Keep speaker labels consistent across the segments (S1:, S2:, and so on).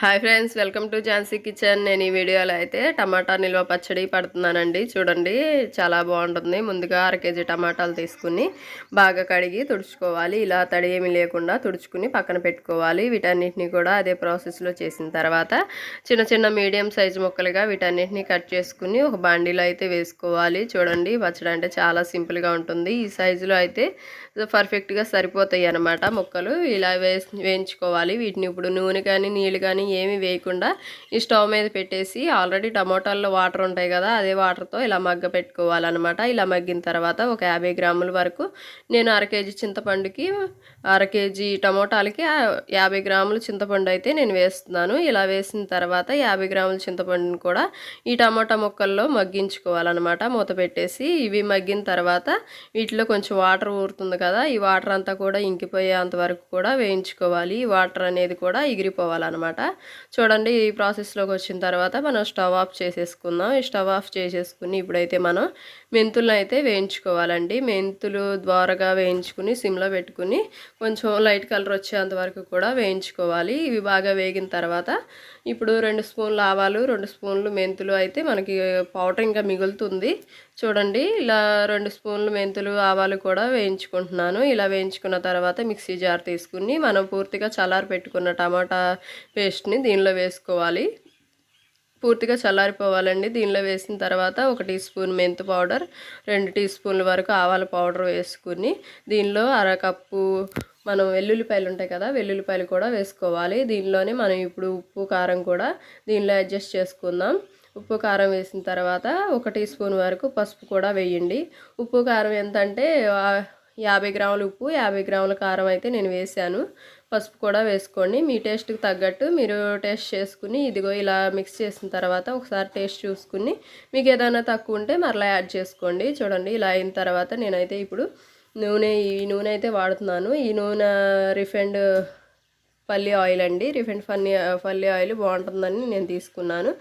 S1: Hi friends welcome to Jhansi kitchen. నేను ఈ వీడియోలో అయితే టమాటా నిల్వ పచ్చడి పడుతున్నానండి. చూడండి చాలా బాగుంటుంది. ముందుగా అర కేజీ టమాటాలు తీసుకుని బాగా కడిగి తుడుచుకోవాలి. ఇలా తడి ఏమీ లేకుండా తుడుచుకుని పక్కన పెట్టుకోవాలి. వీటన్నిటిని కూడా అదే ప్రాసెస్లో చేసిన తర్వాత చిన్న చిన్న మీడియం సైజు ముక్కలుగా వీటన్నిటిని కట్ చేసుకుని ఒక బాండీలో అయితే వేసుకోవాలి. చూడండి పచ్చడి అంటే చాలా సింపుల్గా ఉంటుంది. ఈ సైజులో అయితే పర్ఫెక్ట్గా సరిపోతాయి అన్నమాట ముక్కలు. ఇలా వేసి వేయించుకోవాలి. వీటిని ఇప్పుడు నూనె కానీ నీళ్ళు కానీ ఏమి వేయకుండా ఈ స్టవ్ మీద పెట్టేసి ఆల్రెడీ టమోటాల్లో వాటర్ ఉంటాయి కదా అదే వాటర్తో ఇలా మగ్గ పెట్టుకోవాలన్నమాట. ఇలా మగ్గిన తర్వాత ఒక యాభై గ్రాముల వరకు నేను అర కేజీ చింతపండుకి అర కేజీ టమోటాలకి యాభై గ్రాముల చింతపండు అయితే నేను వేస్తున్నాను. ఇలా వేసిన తర్వాత యాభై గ్రాముల చింతపండుని కూడా ఈ టమోటా ముక్కల్లో మగ్గించుకోవాలన్నమాట. మూత పెట్టేసి ఇవి మగ్గిన తర్వాత వీటిలో కొంచెం వాటర్ ఊరుతుంది కదా ఈ వాటర్ అంతా కూడా ఇంకిపోయేంత వరకు కూడా వేయించుకోవాలి. ఈ వాటర్ అనేది కూడా ఎగిరిపోవాలన్నమాట చూడండి ఈ ప్రాసెస్లోకి వచ్చిన తర్వాత మనం స్టవ్ ఆఫ్ చేసేసుకుందాం. ఈ స్టవ్ ఆఫ్ చేసేసుకుని ఇప్పుడైతే మనం మెంతులను అయితే వేయించుకోవాలండి. మెంతులు ద్వారగా వేయించుకుని సిమ్లో పెట్టుకుని కొంచెం లైట్ కలర్ వచ్చేంత వరకు కూడా వేయించుకోవాలి. ఇవి బాగా వేగిన తర్వాత ఇప్పుడు రెండు స్పూన్లు ఆవాలు రెండు స్పూన్లు మెంతులు అయితే మనకి పౌడర్ ఇంకా మిగులుతుంది. చూడండి ఇలా రెండు స్పూన్లు మెంతులు ఆవాలు కూడా వేయించుకుంటున్నాను ఇలా వేయించుకున్న తర్వాత మిక్సీ జార్ తీసుకుని మనం పూర్తిగా చల్లారి పెట్టుకున్న టమాటా పేస్ట్ని దీనిలో వేసుకోవాలి. పూర్తిగా చల్లారిపోవాలండి. దీనిలో వేసిన తర్వాత ఒక టీ స్పూన్ మెంతు పౌడర్ రెండు టీ స్పూన్ల వరకు ఆవాల పౌడర్ వేసుకుని దీనిలో అరకప్పు మనం వెల్లుల్లిపాయలు ఉంటాయి కదా వెల్లుల్లిపాయలు కూడా వేసుకోవాలి. దీనిలోనే మనం ఇప్పుడు ఉప్పు కారం కూడా దీనిలో అడ్జస్ట్ చేసుకుందాం. ఉప్పు కారం వేసిన తర్వాత ఒక టీ స్పూన్ వరకు పసుపు కూడా వేయండి. ఉప్పు కారం ఎంత అంటే యాభై గ్రాముల ఉప్పు యాభై గ్రాముల కారం అయితే నేను వేసాను. పసుపు కూడా వేసుకోండి. మీ టేస్ట్కి తగ్గట్టు మీరు టేస్ట్ చేసుకుని ఇదిగో ఇలా మిక్స్ చేసిన తర్వాత ఒకసారి టేస్ట్ చూసుకుని మీకు ఏదైనా తక్కువ ఉంటే మరలా యాడ్ చేసుకోండి. చూడండి ఇలా అయిన తర్వాత నేనైతే ఇప్పుడు నూనె ఈ నూనె అయితే వాడుతున్నాను. ఈ నూనె రిఫైండ్ పల్లి ఆయిల్ అండి. రిఫైండ్ పల్లి పల్లి ఆయిల్ బాగుంటుందని నేను తీసుకున్నాను.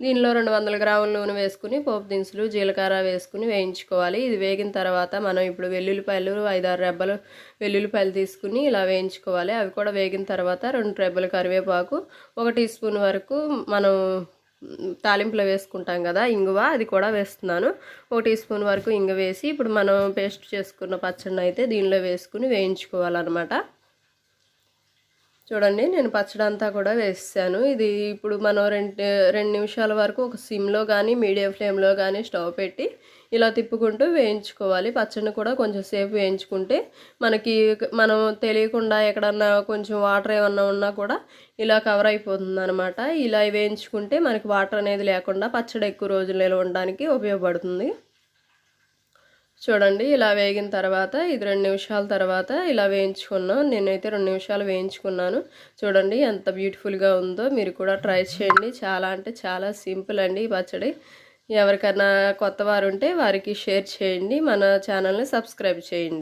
S1: దీనిలో రెండు వందల గ్రాముల నూనె వేసుకుని పోపు దినుసులు జీలకర్ర వేసుకుని వేయించుకోవాలి. ఇది వేగిన తర్వాత మనం ఇప్పుడు వెల్లుల్లిపాయలు ఐదారు రెబ్బలు వెల్లుల్లిపాయలు తీసుకుని ఇలా వేయించుకోవాలి. అవి కూడా వేగిన తర్వాత రెండు రెబ్బలు కరివేపాకు ఒక టీ స్పూన్ వరకు మనం తాలింపులో వేసుకుంటాం కదా ఇంగువ అది కూడా వేస్తున్నాను. ఒక టీ స్పూన్ వరకు ఇంగ వేసి ఇప్పుడు మనం పేస్ట్ చేసుకున్న పచ్చడిని అయితే దీనిలో వేసుకుని వేయించుకోవాలన్నమాట. చూడండి నేను పచ్చడి అంతా కూడా వేసాను ఇది ఇప్పుడు మనం రెండు రెండు నిమిషాల వరకు ఒక సిమ్లో కానీ మీడియం ఫ్లేమ్లో కానీ స్టవ్ పెట్టి ఇలా తిప్పుకుంటూ వేయించుకోవాలి. పచ్చడిని కూడా కొంచెం సేపు వేయించుకుంటే మనకి మనం తెలియకుండా ఎక్కడన్నా కొంచెం వాటర్ ఏమన్నా ఉన్నా కూడా ఇలా కవర్ అయిపోతుంది అనమాట ఇలా వేయించుకుంటే మనకి వాటర్ అనేది లేకుండా పచ్చడి ఎక్కువ రోజులు నిల్వ ఉండడానికి ఉపయోగపడుతుంది. చూడండి ఇలా వేగిన తర్వాత ఇది రెండు నిమిషాల తర్వాత ఇలా వేయించుకున్నాం నేనైతే రెండు నిమిషాలు వేయించుకున్నాను. చూడండి ఎంత బ్యూటిఫుల్గా ఉందో మీరు కూడా ట్రై చేయండి. చాలా అంటే చాలా సింపుల్ అండి ఈ పచ్చడి. ఎవరికైనా కొత్త వారు ఉంటే వారికి షేర్ చేయండి. మన ఛానల్ని సబ్స్క్రైబ్ చేయండి.